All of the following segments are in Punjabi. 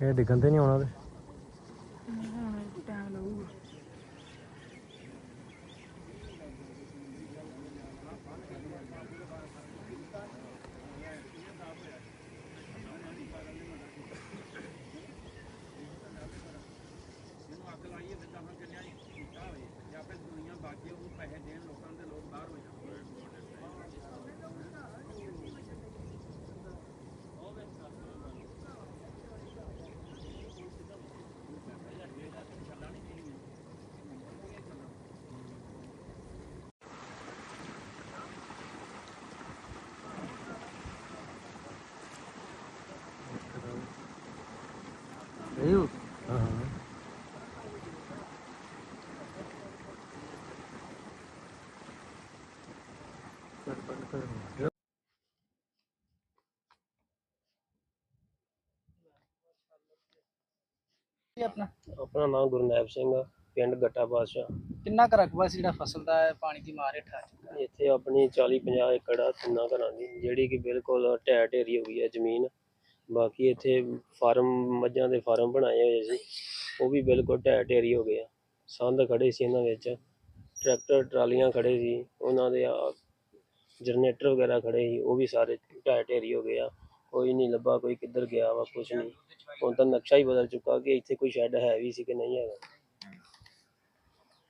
ਇਹ ਡਿੱਗਣ ਤੇ ਨਹੀਂ ਆਉਣਾ ਤੇ ਇਹੋ ਹਾਂ ਹਾਂ ਇਹ ਆਪਣਾ? ਆਪਣਾ ਨਾਮ ਗੁਰਨੈਬ ਸਿੰਘ ਆ, ਪਿੰਡ ਗੱਟਾ ਬਾਦਸ਼ਾਹ। ਕਿੰਨਾ ਕੁ ਰਕਬਾ ਸੀ ਜਿਹੜਾ ਫਸਲ ਦਾ ਹੈ, ਪਾਣੀ ਦੀ ਮਾਰ ਹੇਠ ਆ ਚੁੱਕਾ ਹੈ? ਇੱਥੇ ਆਪਣੀ 40 50 ਏਕੜ ਆ ਤਿੰਨਾਂ ਘਰਾਂ ਦੀ ਜਿਹੜੀ ਕਿ ਬਿਲਕੁਲ ਢਹਿ ਢੇਰੀ ਹੋ ਗਈ ਹੈ ਜ਼ਮੀਨ। ਬਾਕੀ ਇੱਥੇ ਫਾਰਮ ਮੱਝਾਂ ਦੇ ਫਾਰਮ ਬਣਾਏ ਹੋਏ ਸੀ ਉਹ ਵੀ ਬਿਲਕੁਲ ਢਹਿ ਢੇਰੀ ਹੋ ਗਏ ਆ। ਸੰਦ ਖੜੇ ਸੀ ਇਹਨਾਂ ਵਿੱਚ ਟਰੈਕਟਰ ਟਰਾਲੀਆਂ ਖੜੇ ਸੀ ਉਹਨਾਂ ਦੇ ਜਨਰੇਟਰ ਵਗੈਰਾ ਖੜੇ ਸੀ ਉਹ ਵੀ ਸਾਰੇ ਢਹਿ ਢੇਰੀ ਹੋ ਗਏ ਆ। ਕੋਈ ਨਹੀਂ ਲੱਭਾ ਕੋਈ ਕਿੱਧਰ ਗਿਆ ਵਾ ਕੁਛ ਨਹੀਂ। ਹੁਣ ਤਾਂ ਨਕਸ਼ਾ ਹੀ ਬਦਲ ਚੁੱਕਾ ਕਿ ਇੱਥੇ ਕੋਈ ਸ਼ੈੱਡ ਹੈ ਵੀ ਸੀ ਕਿ ਨਹੀਂ ਹੈਗਾ।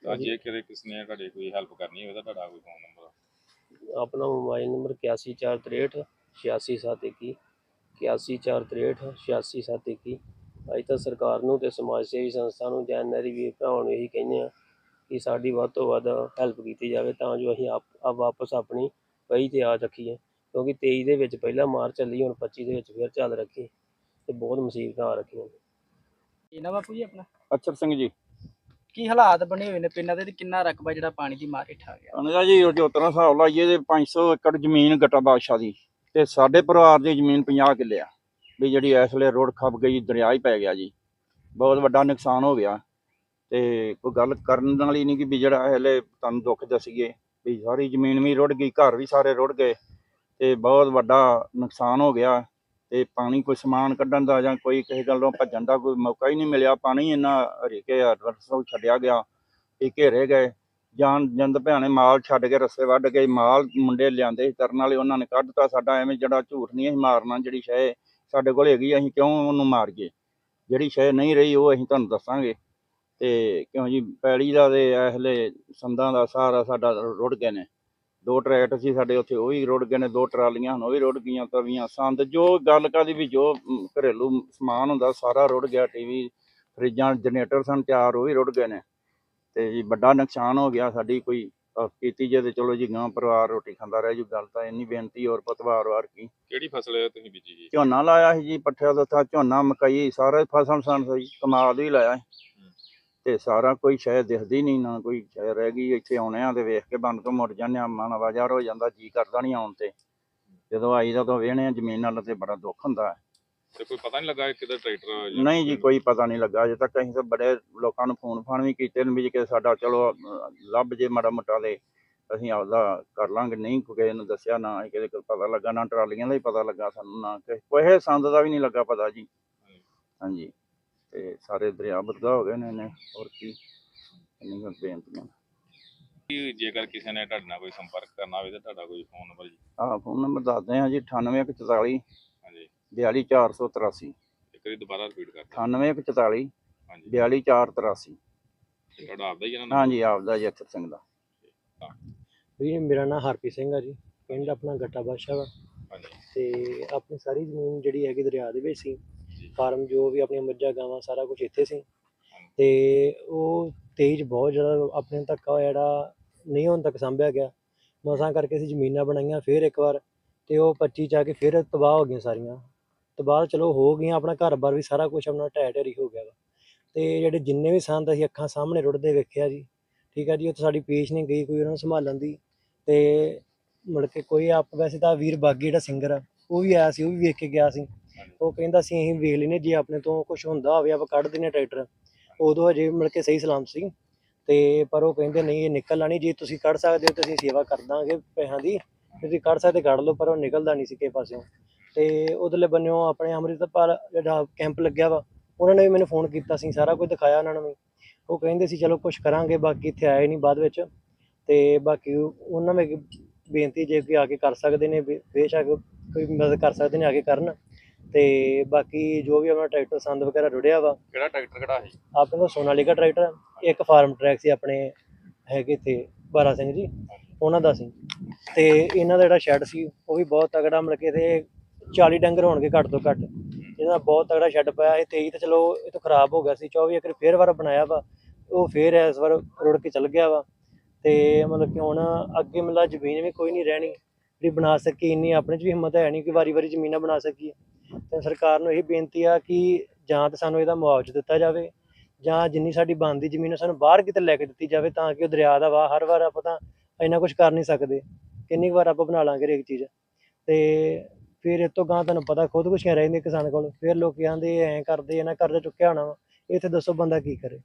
ਤਾਂ ਜੇ ਕਿਤੇ ਕਿਸ ਨੇ ਤੁਹਾਡੇ ਕੋਈ ਹੈਲਪ ਕਰਨੀ ਹੋਵੇ ਤਾਂ ਤੁਹਾਡਾ ਕੋਈ ਫੋਨ ਨੰਬਰ ਆਪਣਾ ਮੋਬਾਈਲ ਨੰਬਰ 8143 86721 81463 86721 ਅਸੀਂ ਤਾਂ ਸਰਕਾਰ ਨੂੰ ਤੇ ਸਮਾਜ ਸੇਵੀ ਸੰਸਥਾ ਨੂੰ ਜਾਂ ਨਰੀ ਵੀਰ ਭਰਾਵਾਂ ਨੂੰ ਇਹੀ ਕਹਿੰਦੇ ਆ ਕਿ ਸਾਡੀ ਵੱਧ ਤੋਂ ਵੱਧ ਹੈਲਪ ਕੀਤੀ ਜਾਵੇ ਤਾਂ ਜੋ ਅਸੀਂ ਆਪ ਆਪ ਵਾਪਸ ਆਪਣੀ ਪਈ ਤੇ ਆ ਰੱਖੀਏ ਕਿਉਂਕਿ 23 ਦੇ ਵਿੱਚ ਪਹਿਲਾਂ ਮਾਰ ਚੱਲੀ ਹੁਣ 25 ਦੇ ਵਿੱਚ ਫਿਰ ਚੱਲ ਰੱਖੀ ਤੇ ਬਹੁਤ ਮੁਸੀਬਤਾਂ ਆ ਰੱਖੀਆਂ ਨਾ। ਬਾਪੂ ਜੀ ਆਪਣਾ? ਅਚਰ ਸਿੰਘ ਜੀ। ਕੀ ਹਾਲਾਤ ਬਣੇ ਹੋਏ ਨੇ ਪਿੰਡਾਂ ਦੇ ਤੇ? ਕਿੰਨਾ ਰਕਬਾ ਜਿਹੜਾ ਪਾਣੀ ਦੀ ਮਾਰ ਹੇਠ ਆ ਗਿਆ? ਉਹਨਾਂ ਜੀ ਜੋ ਤਰ੍ਹਾਂ ਹਿਸਾਬ ਲਾਈਏ ਤੇ 500 ਏਕੜ ਜ਼ਮੀਨ ਗੱਟਾ ਬਾਦਸ਼ਾਹ ਦੀ ਤੇ ਸਾਡੇ ਪਰਿਵਾਰ ਦੀ ਜ਼ਮੀਨ 50 ਕਿੱਲੇ ਆ। ਵੀ ਜਿਹੜੀ ਇਸ ਵੇਲੇ ਰੋਡ ਖੱਪ ਗਈ ਦਰਿਆ ਹੀ ਪੈ ਗਿਆ ਜੀ। ਬਹੁਤ ਵੱਡਾ ਨੁਕਸਾਨ ਹੋ ਗਿਆ। ਤੇ ਕੋਈ ਗੱਲ ਕਰਨ ਵਾਲੀ ਨਹੀਂ ਕਿ ਵੀ ਜਿਹੜਾ ਹਲੇ ਤੁਹਾਨੂੰ ਦੁੱਖ ਦੱਸੀਏ ਵੀ ਸਾਰੀ ਜ਼ਮੀਨ ਵੀ ਰੁੜ ਗਈ ਘਰ ਵੀ ਸਾਰੇ ਰੁੜ ਗਏ। ਤੇ ਬਹੁਤ ਵੱਡਾ ਨੁਕਸਾਨ ਹੋ ਗਿਆ ਤੇ ਪਾਣੀ ਕੋਈ ਸਮਾਨ ਕੱਢਣ ਦਾ ਜਾਂ ਕੋਈ ਕਿਸੇ ਗੱਲੋਂ ਭੱਜਣ ਦਾ ਕੋਈ ਮੌਕਾ ਹੀ ਨਹੀਂ ਮਿਲਿਆ। ਪਾਣੀ ਇੰਨਾ ਹਰੀਕੇ ਰਸੋਂ ਛੱਡਿਆ ਗਿਆ ਇਹ ਘੇਰੇ ਗਏ। ਜਾਨ ਜੰਦ ਭਿਆਣੇ ਮਾਲ ਛੱਡ ਕੇ ਰਸਤੇ ਵੱਢ ਕੇ ਮਾਲ ਮੁੰਡੇ ਲਿਆਂਦੇ ਸੀ ਤਰਨ ਵਾਲੇ, ਉਹਨਾਂ ਨੇ ਕੱਢਤਾ ਸਾਡਾ ਐਵੇਂ ਜਿਹੜਾ ਝੂਠ ਨਹੀਂ ਅਸੀਂ ਮਾਰਨਾ, ਜਿਹੜੀ ਸ਼ੈ ਸਾਡੇ ਕੋਲ ਹੈਗੀ ਅਸੀਂ ਕਿਉਂ ਉਹਨੂੰ ਮਾਰੀਏ? ਜਿਹੜੀ ਸ਼ੈ ਨਹੀਂ ਰਹੀ ਉਹ ਅਸੀਂ ਤੁਹਾਨੂੰ ਦੱਸਾਂਗੇ। ਤੇ ਕਿਉਂ ਜੀ, ਪੈੜੀ ਦਾ ਤੇ ਇਹਲੇ ਸੰਦਾਂ ਦਾ ਸਾਰਾ ਸਾਡਾ ਰੁੜ ਗਏ ਨੇ। ਦੋ ਟਰੈਕਟਰ ਸੀ ਸਾਡੇ ਉੱਥੇ ਉਹ ਵੀ ਰੁੜ ਗਏ ਨੇ ਦੋ ਟਰਾਲੀਆਂ ਹਨ ਉਹ ਵੀ ਰੁੜ ਗਈਆਂ ਤਵੀਆਂ ਸੰਦ ਜੋ ਗੱਲ ਕਾਦੀ ਵੀ ਜੋ ਘਰੇਲੂ ਸਮਾਨ ਹੁੰਦਾ ਸਾਰਾ ਰੁੜ ਗਿਆ ਟੀਵੀ ਫਰਿੱਜਾਂ ਜਨਰੇਟਰ ਸਨ ਚਾਰ ਉਹ ਵੀ ਰੁੜ ਗਏ ਨੇ। ਤੇ ਜੀ ਵੱਡਾ ਨੁਕਸਾਨ ਹੋ ਗਿਆ ਸਾਡੀ ਕੋਈ ਕੀਤੀ ਜੇ ਤੇ ਚਲੋ ਜੀ ਗਾਂ ਪਰਿਵਾਰ ਰੋਟੀ ਖਾਂਦਾ ਰਹਿ ਜੂ ਗੱਲ ਤਾਂ ਇੰਨੀ ਬੇਨਤੀ ਔਰ ਪਤਵਾਰ ਵਾਰ ਕੀ। ਕਿਹੜੀ ਫਸਲ ਤੁਸੀਂ ਬੀਜੀ ਜੀ? ਝੋਨਾ ਲਾਇਆ ਸੀ ਜੀ ਪੱਠਿਆਂ ਦਾ ਝੋਨਾ ਮਕਈ ਸਾਰਾ ਫਸਲ ਸਨ ਸਹੀ ਕਮਾਲ ਹੀ ਲਾਇਆ ਸੀ। ਤੇ ਸਾਰਾ ਕੋਈ ਸ਼ਾਇਦ ਦਿਖਦੀ ਨਹੀਂ ਨਾ ਕੋਈ ਸ਼ਾਇਦ ਰਹਿ ਗਈ ਇੱਥੇ ਆਉਣੇ ਆ ਤੇ ਵੇਖ ਕੇ ਬੰਦ ਤੋਂ ਮੁੜ ਜਾਂਦੇ ਆ ਮਨ ਆਵਾਜ਼ਾਰ ਹੋ ਜਾਂਦਾ ਜੀ ਕਰਦਾ ਨਹੀਂ ਆਉਣ ਤੇ। ਜਦੋਂ ਆਈ ਤਾਂ ਵੇਹਣੇ ਆ ਜ਼ਮੀਨ ਨਾਲ ਤੇ ਬੜਾ ਦੁੱਖ ਹੁੰਦਾ ਹੈ। ਤੇ ਕੋਈ ਪਤਾ ਨਹੀਂ ਲੱਗਾ ਕਿ ਕਿੱਧਰ ਟਰੈਕਟਰ ਨਹੀਂ ਜੀ ਕੋਈ ਪਤਾ ਨਹੀਂ ਲੱਗਾ ਅਜੇ ਤੱਕ ਅਸੀਂ ਤਾਂ ਬੜੇ ਲੋਕਾਂ ਨੂੰ ਫੋਨ ਫਾਨ ਵੀ ਕੀਤੇ ਨੇ ਵੀ ਕਿ ਸਾਡਾ ਚਲੋ ਲੱਭ ਜੇ ਮਾੜਾ ਮੋਟਾ ਦੇ ਅਸੀਂ ਆਪਦਾ ਕਰ ਲਾਂਗੇ ਨਹੀਂ ਕਿਸੇ ਨੂੰ ਦੱਸਿਆ ਨਾ ਕਿਸੇ ਕੋਲ ਪਤਾ ਲੱਗਾ ਨਾ ਟਰਾਲੀਆਂ ਦਾ ਹੀ ਪਤਾ ਲੱਗਾ ਸਾਨੂੰ ਨਾ ਕਿ ਕੋਈ ਸੰਦ ਦਾ ਵੀ ਨਹੀਂ ਲੱਗਾ ਪਤਾ ਜੀ। ਹਾਂਜੀ। ਤੇ ਸਾਰੇ ਦਰਿਆ ਬਦਲਾ ਹੋ ਗਏ ਨੇ ਇਹਨੇ ਹੋਰ ਕੀ? ਇੰਨੀ ਗੱਲ ਬੇਨਤੀਆਂ ਕੀ ਜੇਕਰ ਕਿਸੇ ਨੇ ਤੁਹਾਡੇ ਨਾਲ ਕੋਈ ਸੰਪਰਕ ਕਰਨਾ ਹੋਵੇ ਤਾਂ ਤੁਹਾਡਾ ਕੋਈ ਫੋਨ ਨੰਬਰ ਜੀ? ਆਹ ਫੋਨ ਨੰਬਰ ਦੱਸਦੇ ਹਾਂ ਜੀ 9844 ਹਾਂਜੀ। 42483 ਇੱਕ ਵਾਰੀ ਦੁਬਾਰਾ ਰਿਪੀਟ ਕਰ 9844 ਹਾਂਜੀ। 42483 ਤੇ ਤੁਹਾਡਾ ਆਪਦਾ ਹੀ ਹੈ ਨਾ ਹਾਂਜੀ ਆਪਦਾ ਜੀ ਅਖਰ ਸਿੰਘ ਦਾ। ਵੀ ਮੇਰਾ ਨਾਮ ਹਰਪ੍ਰੀਤ ਸਿੰਘ ਆ ਜੀ। ਪਿੰਡ ਆਪਣਾ ਗੱਟਾ ਵਾ। ਹਾਂਜੀ। ਤੇ ਆਪਣੀ ਸਾਰੀ ਜ਼ਮੀਨ ਜਿਹੜੀ ਹੈਗੀ ਦਰਿਆ ਦੇ ਵਿੱਚ ਸੀ। ਫਾਰਮ ਜੋ ਵੀ ਆਪਣੀਆਂ ਮੱਝਾਂ, ਗਾਵਾਂ ਸਾਰਾ ਕੁਝ ਇੱਥੇ ਸੀ। ਤੇ ਉਹ ਤੇਜ਼ ਬਹੁਤ ਜ਼ਿਆਦਾ ਆਪਣੇ ਤੱਕ ਜਿਹੜਾ ਨਹੀਂ ਹੁਣ ਤੱਕ ਸੰਭਿਆ ਗਿਆ। ਮਸਾਂ ਕਰਕੇ ਅਸੀਂ ਜ਼ਮੀਨਾਂ ਬਣਾਈਆਂ ਫਿਰ ਇੱਕ ਵਾਰ ਤੇ ਉਹ 25 ਚ ਆ ਕੇ ਫਿਰ ਤਬਾਹ ਹੋ ਗਈਆਂ ਸਾਰੀਆਂ। ਤਬਾਹ ਚਲੋ ਹੋ ਗਈਆਂ, ਆਪਣਾ ਘਰ-ਬਾਰ ਵੀ ਸਾਰਾ ਕੁਝ ਆਪਣਾ ਢਹਿ ਢੇਰੀ ਹੋ ਗਿਆ ਵਾ। ਤੇ ਜਿਹੜੇ ਜਿੰਨੇ ਵੀ ਸੰਤ ਅਸੀਂ ਅੱਖਾਂ ਸਾਹਮਣੇ ਰੁੜਦੇ ਵੇਖਿਆ ਜੀ, ਠੀਕ ਆ ਜੀ ਉੱਥੇ ਸਾਡੀ ਪੇਸ਼ ਨਹੀਂ ਗਈ ਕੋਈ ਉਹਨਾਂ ਨੂੰ ਸੰਭਾਲਣ ਦੀ। ਤੇ ਮੁੜ ਕੇ ਕੋਈ ਆਪ, ਵੈਸੇ ਤਾਂ ਵੀਰ ਬਾਗੀ ਜਿਹੜਾ ਸਿੰਗਰ ਆ, ਉਹ ਵੀ ਆਇਆ ਸੀ, ਉਹ ਵੀ ਵੇਖ ਕੇ ਗਿਆ ਸੀ। ਉਹ ਕਹਿੰਦਾ ਸੀ, ਅਸੀਂ ਵੇਖ ਲੈਨੇ ਜੇ ਆਪਣੇ ਤੋਂ ਕੁਝ ਹੁੰਦਾ ਹੋਵੇ, ਆਪਾਂ ਕੱਢ ਦਿੰਨੇ ਟਰੈਕਟਰ। ਉਦੋਂ ਹਜੇ ਮਿਲ ਕੇ ਸਹੀ ਸਲਾਮ ਸੀ। ਤੇ ਪਰ ਉਹ ਕਹਿੰਦੇ, ਨਹੀਂ, ਇਹ ਨਿਕਲਣਾ ਨਹੀਂ ਜੇ ਤੁਸੀਂ ਕੱਢ ਸਕਦੇ ਹੋ ਤੁਸੀਂ ਸੇਵਾ ਕਰ ਦਾਂਗੇ ਪੈਸਿਆਂ ਦੀ। ਤੁਸੀਂ ਕੱਢ ਸਕਦੇ, ਕੱਢ ਲਓ, ਪਰ ਉਹ ਨਿਕਲਦਾ ਨਹੀਂ ਸੀ ਕਿਸੇ ਪਾਸਿਓਂ। ਤੇ ਉਧਰਲੇ ਬੰਨਿਓ ਆਪਣੇ ਅੰਮ੍ਰਿਤਪਾਲ ਜਿਹੜਾ ਕੈਂਪ ਲੱਗਿਆ ਵਾ, ਉਹਨਾਂ ਨੇ ਵੀ ਮੈਨੂੰ ਫੋਨ ਕੀਤਾ ਸੀ, ਸਾਰਾ ਕੁਝ ਦਿਖਾਇਆ ਉਹਨਾਂ ਨੂੰ ਵੀ। ਉਹ ਕਹਿੰਦੇ ਸੀ, ਚਲੋ ਕੁਝ ਕਰਾਂਗੇ, ਬਾਕੀ ਇੱਥੇ ਆਏ ਨਹੀਂ ਬਾਅਦ ਵਿੱਚ। ਤੇ ਬਾਕੀ ਉਹਨਾਂ ਨੇ ਬੇਨਤੀ ਜੇ ਕੋਈ ਆ ਕੇ ਕਰ ਸਕਦੇ ਨੇ, ਬੇ- ਬੇਸ਼ੱਕ ਕੋਈ ਮਦਦ ਕਰ ਸਕਦੇ ਨੇ, ਆ ਕੇ ਕਰਨ। ਤੇ ਬਾਕੀ ਜੋ ਵੀ ਆਪਣਾ ਟਰੈਕਟਰ ਸੰਦ ਵਗੈਰਾ ਰੁੜਿਆ ਵਾ ਕਿਹੜਾ ਟਰੈਕਟਰ ਕਿਹੜਾ ਸੀ ਆਪਣੇ ਕੋਲ ਸੋਨਾਲੀਕਾ ਟਰੈਕਟਰ ਆ, ਇੱਕ ਫਾਰਮ ਟਰੈਕ ਸੀ ਆਪਣੇ ਹੈਗੇ ਇੱਥੇ ਬਾਰਾ ਸਿੰਘ ਜੀ ਉਹਨਾਂ ਦਾ ਸੀ। ਤੇ ਇਹਨਾਂ ਦਾ ਜਿਹੜਾ ਸ਼ੈੱਡ ਸੀ ਉਹ ਵੀ ਬਹੁਤ ਤਗੜਾ ਮਤਲਬ ਕਿ ਇਹਦੇ 40 ਡੰਗਰ ਹੋਣਗੇ ਘੱਟ ਤੋਂ ਘੱਟ। ਇਹਦਾ ਬਹੁਤ ਤਗੜਾ ਸ਼ੈੱਡ ਪਿਆ ਇਹ 23 ਤਾਂ ਚਲੋ ਇਹ ਤਾਂ ਖਰਾਬ ਹੋ ਗਿਆ ਸੀ। 24 ਏਕੜ ਫੇਰ ਵਾਰ ਬਣਾਇਆ ਵਾ ਉਹ ਫੇਰ ਇਸ ਵਾਰ ਰੁੜ ਕੇ ਚੱਲ ਗਿਆ ਵਾ। ਤੇ ਮਤਲਬ ਕਿ ਹੁਣ ਅੱਗੇ ਮਤਲਬ ਜ਼ਮੀਨ ਵੀ ਕੋਈ ਨਹੀਂ ਰਹਿਣੀ। ਜਿਹੜੀ ਬਣਾ ਸਕੀ ਇੰਨੀ ਆਪਣੇ 'ਚ ਵੀ ਹਿੰਮਤ ਹੈ ਨਹੀਂ ਕਿ ਵਾਰੀ ਵਾਰੀ ਜ਼ਮੀਨਾਂ ਬਣਾ ਸਕੀਏ। ਤੇ ਸਰਕਾਰ ਨੂੰ ਇਹ ਬੇਨਤੀ ਆ ਕਿ ਜਾਂ ਤਾਂ ਸਾਨੂੰ ਇਹਦਾ ਮੁਆਵਜ਼ਾ ਦਿੱਤਾ ਜਾਵੇ, ਜਾਂ ਜਿੰਨੀ ਸਾਡੀ ਬਣਦੀ ਜ਼ਮੀਨ ਆ ਸਾਨੂੰ ਬਾਹਰ ਕਿਤੇ ਲੈ ਕੇ ਦਿੱਤੀ ਜਾਵੇ ਤਾਂ ਕਿ ਉਹ ਦਰਿਆ ਦਾ ਵਾ ਹਰ ਵਾਰ ਆਪਾਂ ਤਾਂ ਇੰਨਾ ਕੁਝ ਕਰ ਨਹੀਂ ਸਕਦੇ, ਕਿੰਨੀ ਕੁ ਵਾਰ ਆਪਾਂ ਬਣਾ ਲਾਂਗੇ ਹਰੇਕ ਚੀਜ਼। ਤੇ ਫਿਰ ਇਹ ਤੋਂ ਗਾਂ ਤੁਹਾਨੂੰ ਪਤਾ ਖੁਦਕੁਸ਼ੀਆਂ ਰਹਿੰਦੀਆਂ ਕਿਸਾਨ ਕੋਲ, ਫਿਰ ਲੋਕ ਕਹਿੰਦੇ ਐਂ ਕਰਦੇ ਇਹਨਾਂ ਕਰਜ਼ਾ ਚੁੱਕਿਆ ਹੋਣਾ ਵਾ, ਇੱਥੇ ਦੱਸੋ ਬੰਦਾ ਕੀ ਕਰੇ।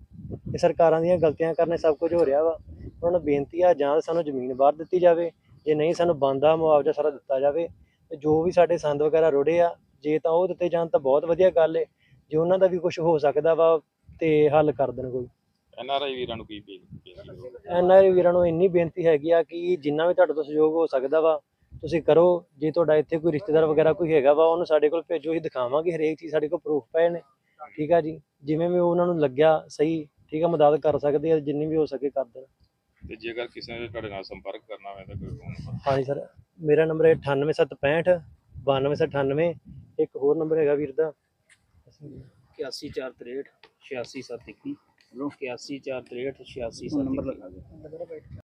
ਇਹ ਸਰਕਾਰਾਂ ਦੀਆਂ ਗਲਤੀਆਂ ਕਰਨੇ ਸਭ ਕੁਝ ਹੋ ਰਿਹਾ ਵਾ। ਉਹਨਾਂ ਨੂੰ ਬੇਨਤੀ ਆ ਜਾਂ ਤਾਂ ਸਾਨੂੰ ਜ਼ਮੀਨ ਬਾਹਰ ਦਿੱਤੀ ਜਾਵੇ, ਜੇ ਨਹੀਂ ਸਾਨੂੰ ਬੰਦਾ ਮੁਆਵਜ਼ਾ ਸਾਰਾ ਦਿੱਤਾ ਜਾਵੇ, ਤੇ ਜੋ ਵੀ ਸਾਡੇ ਸੰਦ ਵਗੈਰਾ ਰੁੜੇ ਆ ਜੇ ਤਾਂ ਉਹ ਦਿੱਤੇ ਜਾਣ ਤਾਂ ਬਹੁਤ ਵਧੀਆ ਗੱਲ ਏ ਜੇ ਉਹਨਾਂ ਦਾ ਵੀ ਕੁਝ ਹੋ ਸਕਦਾ ਵਾ ਤੇ ਹੱਲ ਕਰ ਦੇਣ ਕੋਈ। ਐਨ ਆਰ ਆਈ ਵੀਰਾਂ ਨੂੰ ਕੀ ਬੇਨਤੀ ਹੈ ਐਨਆਰ ਵੀਰਾਂ ਨੂੰ ਇੰਨੀ ਬੇਨਤੀ ਹੈਗੀ ਆ ਕਿ ਜਿੰਨਾ ਵੀ ਤੁਹਾਡੇ ਤੋਂ ਸਹਿਯੋਗ ਹੋ ਸਕਦਾ ਵਾ ਤੁਸੀਂ ਕਰੋ। ਜੇ ਤੁਹਾਡਾ ਇੱਥੇ ਕੋਈ ਰਿਸ਼ਤੇਦਾਰ ਵਗੈਰਾ ਕੋਈ ਹੈਗਾ ਵਾ ਉਹਨੂੰ ਸਾਡੇ ਕੋਲ ਭੇਜੋ ਅਸੀਂ ਦਿਖਾਵਾਂਗੇ ਹਰੇਕ ਚੀਜ਼ ਸਾਡੇ ਕੋਲ ਪ੍ਰੂਫ ਪਏ ਨੇ। ਠੀਕ ਆ ਜੀ? ਜਿਵੇਂ ਵੀ ਉਹਨਾਂ ਨੂੰ ਲੱਗਿਆ ਸਹੀ ਠੀਕ ਆ ਮਦਦ ਕਰ ਸਕਦੇ ਆ ਜਿੰਨੀ ਵੀ ਹੋ ਸਕੇ ਕਰ ਦੇਣ। ਤੇ ਜੇਕਰ ਕਿਸੇ ਨੇ ਤੁਹਾਡੇ ਨਾਲ ਸੰਪਰਕ ਕਰਨਾ ਹੋਵੇ ਤਾਂ ਕੋਈ ਫੋਨ ਹਾਂਜੀ ਸਰ ਮੇਰਾ ਨੰਬਰ ਹੈ 98765 92798 ਇੱਕ ਹੋਰ ਨੰਬਰ ਹੈਗਾ ਵੀਰ ਦਾ। 8143 86721 8143 86721